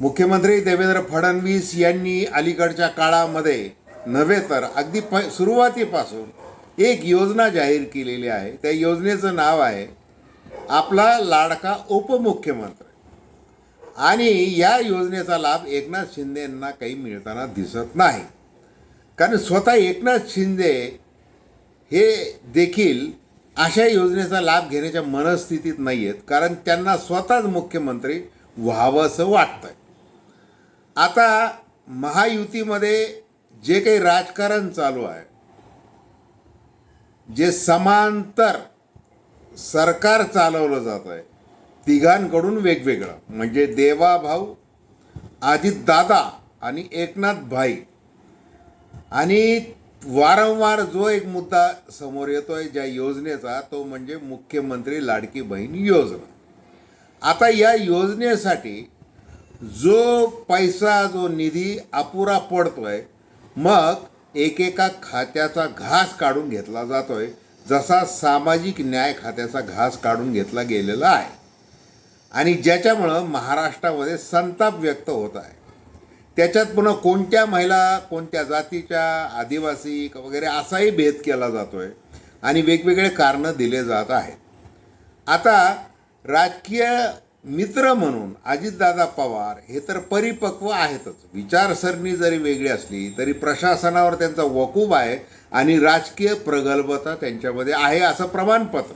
मुख्यमंत्री देवेंद्र फडणवीस यांनी अलीकडच्या काळामध्ये नव्हे तर अगदी प सुरुवातीपासून एक योजना जाहीर केलेली आहे. त्या योजनेचं नाव आहे आपला लाडका उपमुख्यमंत्री. आणि या योजनेचा लाभ एकनाथ शिंदे यांना काही मिळताना दिसत नाही. कारण स्वतः एकनाथ शिंदे हे देखील अशा योजनेचा लाभ घेण्याच्या मनस्थितीत नाही आहेत कारण त्यांना स्वतःच मुख्यमंत्री व्हावंसं वाटतं आता महायुतीमध्ये जे काही राजकारण चालू आहे जे समांतर सरकार चालवलं जात आहे तिघांकडून वेगवेगळं. म्हणजे देवाभाऊ दादा आणि एकनाथ भाई आणि वारंवार जो एक मुद्दा समोर येतोय ज्या योजनेचा तो म्हणजे मुख्यमंत्री लाडकी बहीण योजना. आता या योजनेसाठी जो पैसा जो निधी अपुरा पडतोय मग एकेका खात्याचा घास काढून घेतला जातोय जसा सामाजिक न्याय खात्याचा घास काढून घेतला गेलेला आहे. आणि ज्याच्यामुळं महाराष्ट्रामध्ये संताप व्यक्त होत आहे. त्याच्यात पुन्हा कोणत्या महिला कोणत्या जातीच्या आदिवासी वगैरे असाही भेद केला जातोय आणि वेगवेगळे कारणं दिले जात आहेत. आता राजकीय मित्र म्हणून अजितदादा पवार हे तर परिपक्व आहेतच. विचारसरणी जरी वेगळी असली तरी प्रशासनावर त्यांचा वकूब आहे आणि राजकीय प्रगल्भता त्यांच्यामध्ये आहे असं प्रमाणपत्र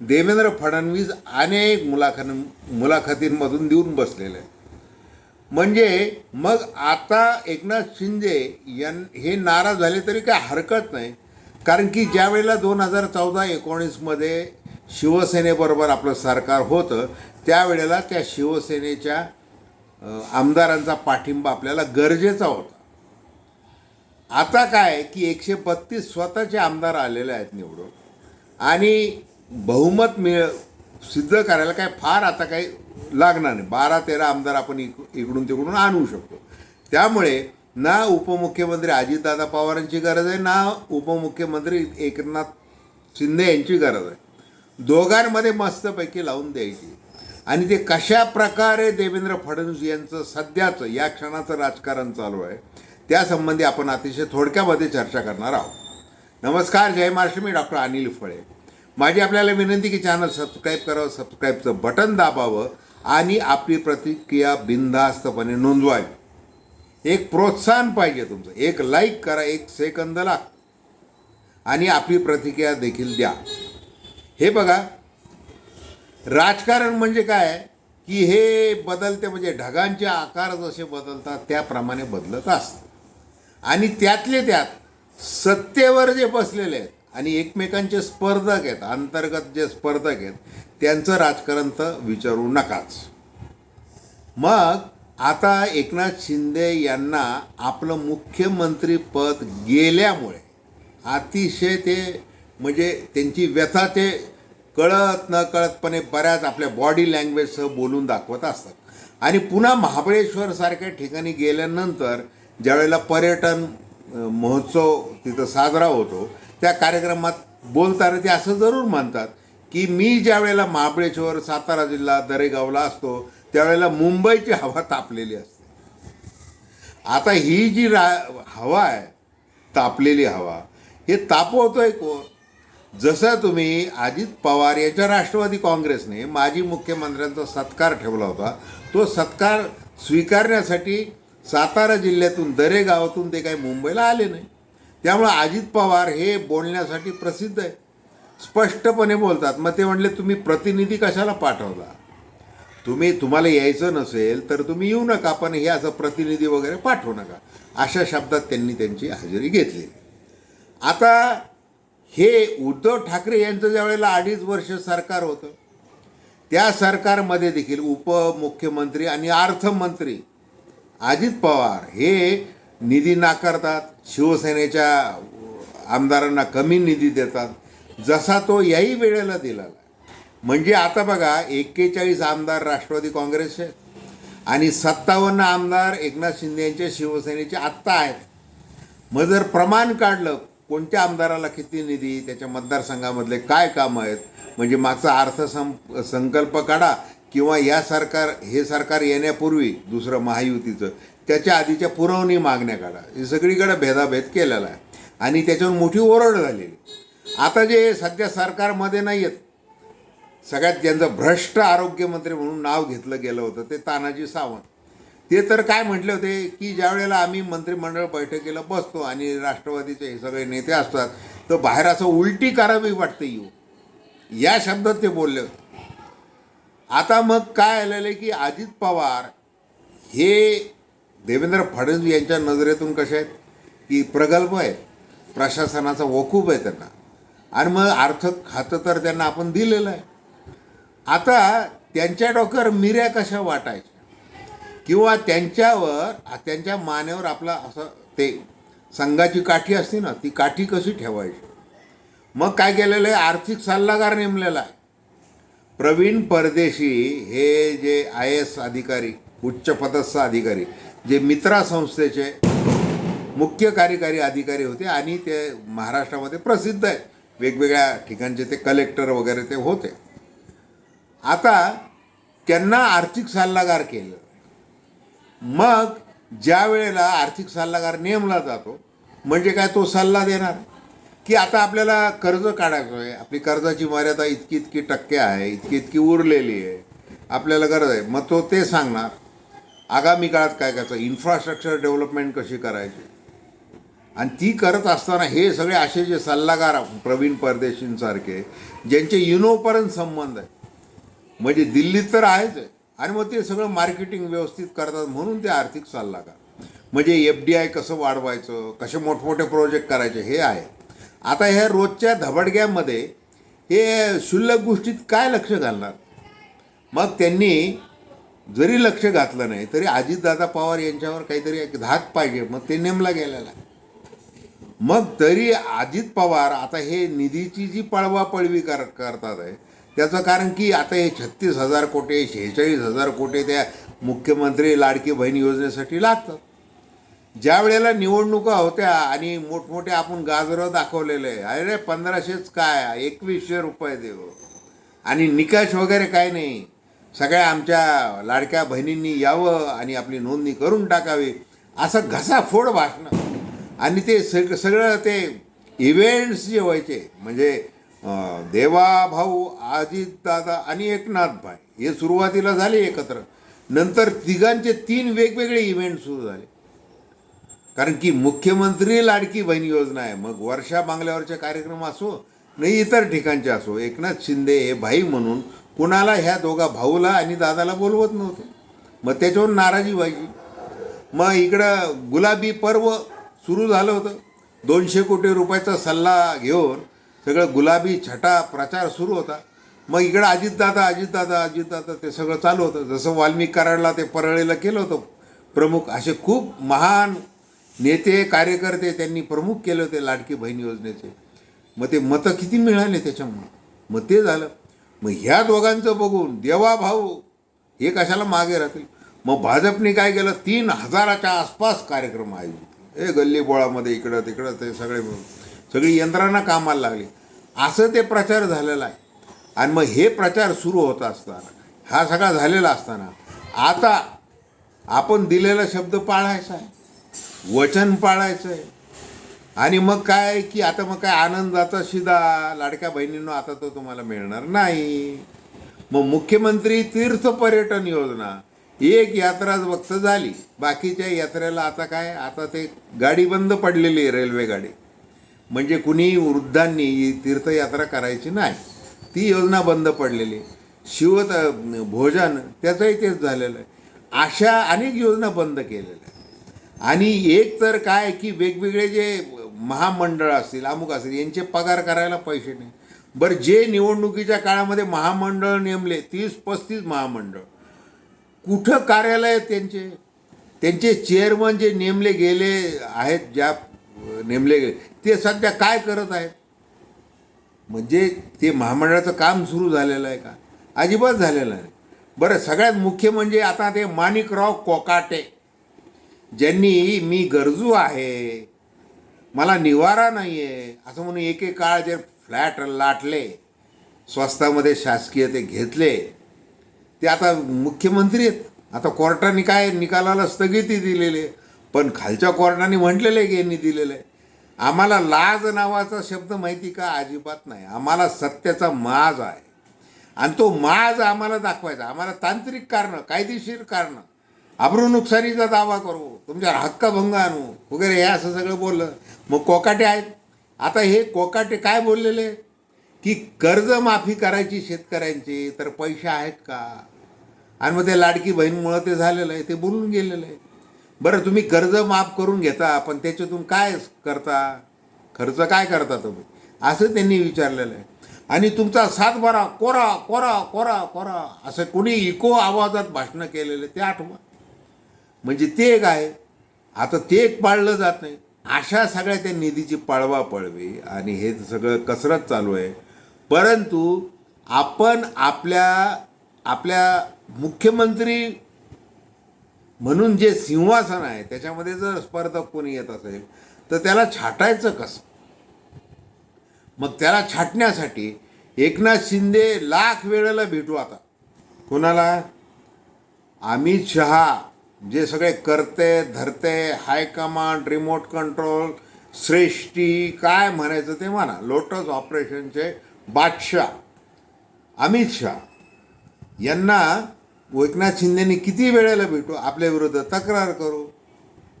देवेंद्र फडणवीस अनेक मुलाखत मुलाखतींमधून देऊन बसलेले आहे म्हणजे मग आता एकनाथ शिंदे यां हे नाराज झाले तरी काय हरकत नाही? कारण की ज्यावेळेला दोन हजार चौदा एकोणीसमध्ये शिवसेनेबरोबर आपलं सरकार होतं त्यावेळेला त्या शिवसेनेच्या आमदारांचा पाठिंबा आपल्याला गरजेचा होता. आता काय की एकशे बत्तीस स्वतःचे आमदार आलेले आहेत निवडून आणि बहुमत मिळ सिद्ध करायला काय फार आता काही लागणार नाही. बारा तेरा आमदार आपण इक इकडून तिकडून आणू शकतो. त्यामुळे ना उपमुख्यमंत्री अजितदादा पवारांची गरज आहे ना उपमुख्यमंत्री एकनाथ शिंदे यांची गरज आहे. दोघांमध्ये मस्तपैकी लावून द्यायची. आणि ते कशा प्रकारे देवेंद्र फडणवीस यांचं सध्याचं या क्षणाचं राजकारण चालू आहे त्यासंबंधी आपण अतिशय थोडक्यामध्ये चर्चा करणार आहोत. नमस्कार जय महाराष्ट्र मी डॉक्टर अनिल फळे. माझी आपल्याला विनंती की चॅनल सबस्क्राईब करावं सबस्क्राईबचं बटन दाबावं आणि आपली प्रतिक्रिया बिनधास्तपणे नोंदवावी. एक प्रोत्साहन पाहिजे तुमचं. एक लाईक करा एक सेकंद लाग आणि आपली प्रतिक्रिया देखील द्या. हे बघा. राजकारण म्हणजे काय? की हे बदलते म्हणजे ढगांचे आकार जसे बदलतात त्याप्रमाणे बदलत असतं. आणि त्यातले त्यात सत्तेवर जे बसलेले आहेत आणि एकमेकांचे स्पर्धक आहेत अंतर्गत जे स्पर्धक आहेत त्यांचं राजकारण तर विचारू नकाच. मग आता एकनाथ शिंदे यांना आपलं मुख्यमंत्रीपद गेल्यामुळे अतिशय ते म्हणजे त्यांची व्यथा ते कळत न कळतपणे बऱ्याच आपल्या बॉडी लँग्वेजसह बोलून दाखवत असतात. आणि पुन्हा महाबळेश्वरसारख्या ठिकाणी गेल्यानंतर ज्यावेळेला पर्यटन महोत्सव तिथं साजरा होतो त्या कार्यक्रमात बोलताना ते असं जरूर म्हणतात की मी ज्या वेळेला महाबळेश्वर सातारा जिल्हा दरेगावला असतो त्यावेळेला मुंबईची हवा तापलेली असते. आता ही जी रा हवा आहे तापलेली हवा हे तापवतोय कोण? जसं तुम्ही अजित पवार याच्या राष्ट्रवादी काँग्रेसने माजी मुख्यमंत्र्यांचा सत्कार ठेवला होता तो सत्कार स्वीकारण्यासाठी सातारा जिल्ह्यातून दरे गावातून ते काही मुंबईला आले नाही. त्यामुळं अजित पवार हे बोलण्यासाठी प्रसिद्ध आहे. स्पष्टपणे बोलतात. मग ते म्हणले तुम्ही प्रतिनिधी कशाला पाठवला? तुम्ही तुम्हाला यायचं नसेल तर तुम्ही येऊ नका पण हे असं प्रतिनिधी वगैरे पाठवू नका. अशा शब्दात त्यांनी त्यांची हजेरी घेतली. आता हे उद्धव ठाकरे यांचं ज्या वेळेला अडीच वर्ष सरकार होतं त्या सरकारमध्ये देखील उपमुख्यमंत्री आणि अर्थमंत्री अजित पवार हे निधी नाकारतात शिवसेनेच्या आमदारांना कमी निधी देतात जसा तो याही वेळेला दिलेला म्हणजे आता बघा एक्केचाळीस आमदार राष्ट्रवादी काँग्रेसचे आणि सत्तावन्न आमदार एकनाथ शिंदे यांच्या शिवसेनेचे आत्ता आहेत. मग जर प्रमाण काढलं कोणत्या आमदाराला किती निधी त्याच्या मतदारसंघामधले काय कामं आहेत? म्हणजे मागचा अर्थसं संकल्प काढा किंवा या सरकार हे सरकार येण्यापूर्वी दुसरं महायुतीचं त्याच्या आधीच्या पुरवणी मागण्या काढा. हे सगळीकडे भेदाभेद केलेला आहे. आणि त्याच्यावर मोठी ओरड झालेली आता जे सध्या सरकारमध्ये नाही आहेत सगळ्यात ज्यांचं भ्रष्ट आरोग्यमंत्री म्हणून नाव घेतलं गेलं होतं ते तानाजी सावंत. ते तर काय म्हटले होते की ज्या वेळेला आम्ही मंत्रिमंडळ बैठकीला बसतो आणि राष्ट्रवादीचे हे सगळे नेते असतात तर बाहेर असं उलटी करावी वाटते येऊ. या शब्दात ते बोलले होते. आता मग काय आलेलं आहे की अजित पवार हे देवेंद्र फडणवीस यांच्या नजरेतून कसे आहेत? की प्रगल्भ आहेत प्रशासनाचा वकूब आहे त्यांना. आणि मग अर्थ खातं तर त्यांना आपण दिलेलं आहे. आता त्यांच्या डोक्यावर मिऱ्या कशा वाटायच्या? किंवा त्यांच्यावर त्यांच्या मानेवर आपला असं ते संघाची काठी असते ना ती काठी कशी ठेवायची? मग काय केलेलं आहे? आर्थिक सल्लागार नेमलेला आहे. प्रवीण परदेशी हे जे आय एस अधिकारी उच्च पदस्थ अधिकारी जे मित्रा संस्थेचे मुख्य कार्यकारी अधिकारी होते आणि ते महाराष्ट्रामध्ये प्रसिद्ध आहेत. वेगवेगळ्या ठिकाणचे ते कलेक्टर वगैरे ते होते. आता त्यांना आर्थिक सल्लागार केलं. मग ज्या वेळेला आर्थिक सल्लागार नेमला जातो म्हणजे काय तो सल्ला देणार? की आता आपल्याला कर्ज काढायचं आहे आपली कर्जाची मर्यादा इतकी इतकी टक्के आहे इतकी इतकी उरलेली आहे आपल्याला गरज आहे. मग तो ते सांगणार आगामी काळात काय करायचं? इन्फ्रास्ट्रक्चर डेव्हलपमेंट कशी करायची? आणि ती करत असताना हे सगळे असे जे सल्लागार प्रवीण परदेशींसारखे ज्यांचे युनोपर्यंत संबंध आहे. म्हणजे दिल्लीत तर आहेच आहे. आणि मग ते सगळं मार्केटिंग व्यवस्थित करतात म्हणून ते आर्थिक सल्लागार म्हणजे एफ डी आय कसं वाढवायचं? कसे मोठमोठे प्रोजेक्ट करायचे? हे आहे. आता ह्या रोजच्या धबडग्यामध्ये हे क्षुल्लक गोष्टीत काय लक्ष घालणार? मग त्यांनी जरी लक्ष घातलं नाही तरी अजितदादा पवार यांच्यावर काहीतरी एक धाक पाहिजे. मग ते नेमला गेलेला मग तरी अजित पवार आता हे निधीची जी पळवापळवी कर करतात आहे त्याचं कारण की आता हे छत्तीस हजार कोटी शेहेचाळीस हजार कोटी त्या मुख्यमंत्री लाडकी बहीण योजनेसाठी लागतात. ज्या वेळेला निवडणुका होत्या आणि मोठमोठे आपण गाजरं दाखवलेले आहे अरे पंधराशेच काय एकवीसशे रुपये देव. आणि निकष वगैरे काय नाही. सगळ्या आमच्या लाडक्या बहिणींनी यावं आणि आपली नोंदणी करून टाकावी असं घसाफोड भाषणं. आणि ते सग सगळं ते इव्हेंट्स जे व्हायचे म्हणजे देवा भाऊ अजितदादा आणि एकनाथ भाई हे सुरुवातीला झाले एकत्र. नंतर तिघांचे तीन वेगवेगळे इव्हेंट सुरू झाले. कारण की मुख्यमंत्री लाडकी बहीण योजना आहे. मग वर्षा बांगल्यावरचे कार्यक्रम असो नाही इतर ठिकाणचे असो एकनाथ शिंदे हे भाई म्हणून कुणाला ह्या दोघा भाऊला आणि दादाला बोलवत नव्हते. मग त्याच्यावर नाराजी व्हायची. मग इकडं गुलाबी पर्व सुरू झालं होतं. दोनशे कोटी रुपयाचा सल्ला घेऊन सगळं गुलाबी छटा प्रचार सुरू होता. मग इकडं अजितदादा अजितदादा अजितदादा ते सगळं चालू होतं. जसं वाल्मिक कराडला ते परळीला केलं होतं प्रमुख असे खूप महान नेते कार्यकर्ते त्यांनी प्रमुख केले होते लाडकी बहीण योजनेचे. मग ते मतं किती मिळाले त्याच्यामुळे? मग ते झालं. मग ह्या दोघांचं बघून देवा भाऊ हे कशाला मागे राहतील? मग भाजपने काय केलं? तीन हजाराच्या आसपास कार्यक्रम आयोजित हे गल्ली बोळामध्ये इकडं तिकडं ते सगळे मिळून. सगळी यंत्रणा कामाला लागली. असं ते प्रचार झालेला आहे. आणि मग हे प्रचार सुरू होत असताना हा सगळा झालेला असताना आता आपण दिलेला शब्द पाळायचा आहे. वचन पाळायचं आहे. आणि मग काय की आता मग काय आनंदाचा शिदा लाडक्या बहिणींनो आता तो तुम्हाला मिळणार नाही. मग मुख्यमंत्री तीर्थ पर्यटन योजना एक यात्रा फक्त झाली. बाकीच्या यात्रेला आता काय आता ते गाडी बंद पडलेली आहे रेल्वे गाडी म्हणजे कुणी वृद्धांनी ही तीर्थयात्रा करायची नाही. ती योजना बंद पडलेली. आहे. शिवत भोजन त्याचंही तेच झालेलं आहे. अशा अनेक योजना बंद केलेल्या आणि एक तर काय की वेगवेगळे जे महामंडळ असतील अमुक असतील यांचे पगार करायला पैसे नाही. बरं जे निवडणुकीच्या काळामध्ये महामंडळ नेमले तीस पस्तीस महामंडळ. कुठं कार्यालय आहेत त्यांचे? त्यांचे चेअरमन जे नेमले गेले आहेत ज्या नेमले गेले. ते सध्या काय करत आहेत? म्हणजे ते महामंडळाचं काम सुरू झालेलं आहे का? अजिबात झालेलं आहे बरं सगळ्यात मुख्य म्हणजे आता ते माणिकराव कोकाटे ज्यांनी मी गरजू आहे मला निवारा नाही आहे असं म्हणून एके काळ जे फ्लॅट लाटले स्वस्तामध्ये शासकीय ते घेतले ते आता मुख्यमंत्री आहेत. आता कोर्टाने काय निकालाला स्थगिती दिलेली आहे? पण खालच्या कोर्टाने म्हटलेलं आहे की यांनी दिलेलं आहे. आम्हाला लाज नावाचा शब्द माहिती का? अजिबात नाही. आम्हाला सत्याचा माज आहे. आणि तो माज आम्हाला दाखवायचा. आम्हाला तांत्रिक कारणं कायदेशीर कारणं. अब्रू नुकसानीचा दावा करू तुमच्यावर हक्कभंग आणू वगैरे हे असं सगळं बोललं. मग कोकाटे आहेत. आता हे कोकाटे काय बोललेले? की कर्जमाफी करायची शेतकऱ्यांची तर पैसे आहेत का? आणि मग ते लाडकी बहीणमुळं ते झालेलं आहे ते बोलून गेलेलं आहे. बरं तुम्ही कर्ज माफ करून घेता पण त्याच्यातून काय करता? खर्च काय करता तुम्ही? असं त्यांनी विचारलेलं आहे. आणि तुमचा सातबारा कोरा कोरा कोरा कोरा असं कोणी इको आवाजात भाषणं केलेलं ते आठवा. म्हणजे ते एक आहे. आता ते एक पाळलं जात नाही. अशा सगळ्या त्या निधीची पळवा पळवी आणि हे सगळं कसरत चालू आहे. परंतु आपण आपल्या आपल्या मुख्यमंत्री म्हणून जे सिंहासन आहे त्याच्यामध्ये जर स्पर्धक कोणी येत असेल तर त्याला छाटायचं कसं? मग त्याला छाटण्यासाठी एकनाथ शिंदे लाख वेळेला भेटू आता. कोणाला? अमित शहा जे सगळे करते धरते हायकमांड रिमोट कंट्रोल श्रेष्ठी काय म्हणायचं ते म्हणा. लोटस ऑपरेशनचे बादशाह अमित शहा. यांना एकनाथ शिंदेनी किती वेळेला भेटू? आपल्या विरोधात तक्रार करू.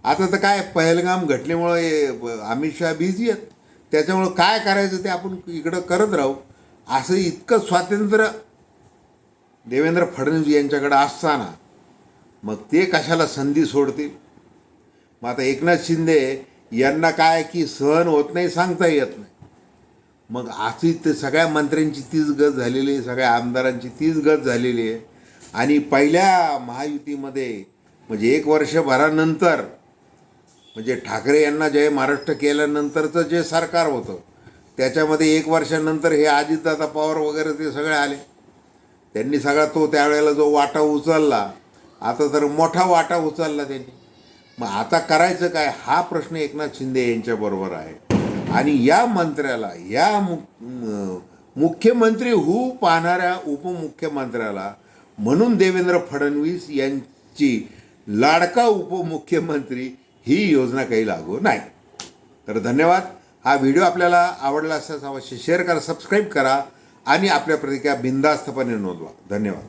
आता तर काय पहलगाम घटनेमुळं अमित शहा बिझी आहेत. त्याच्यामुळं काय करायचं ते आपण इकडं करत राहू. असं इतकं स्वातंत्र्य देवेंद्र फडणवीस यांच्याकडे असताना मग ते कशाला संधी सोडतील? मग आता एकनाथ शिंदे यांना काय की सहन होत नाही सांगता येत नाही. मग अशी ते सगळ्या मंत्र्यांची तीच गत झालेली आहे सगळ्या आमदारांची तीच गत झालेली आहे. आणि पहिल्या महायुतीमध्ये म्हणजे एक वर्षभरानंतर म्हणजे ठाकरे यांना जे महाराष्ट्र केल्यानंतरचं जे सरकार होतं त्याच्यामध्ये एक वर्षानंतर हे अजितदादा पवार वगैरे ते सगळे आले. त्यांनी सगळा तो त्यावेळेला जो वाटा उचलला आता तर मोठा वाटा उचलला त्यांनी. मग आता करायचं काय? हा प्रश्न एकनाथ शिंदे यांच्याबरोबर आहे. आणि या मंत्र्याला या मु मुख्यमंत्री होऊ पाहणाऱ्या उपमुख्यमंत्र्याला म्हणून देवेंद्र फडणवीस यांची लाडका उपमुख्यमंत्री ही योजना काही लागू नाही. तर धन्यवाद. हा व्हिडिओ आपल्याला आवडला असल्यास अवश्य शेअर करा सबस्क्राईब करा आणि आपल्या प्रतिक्रिया बिंदास्तपणे नोंदवा. धन्यवाद.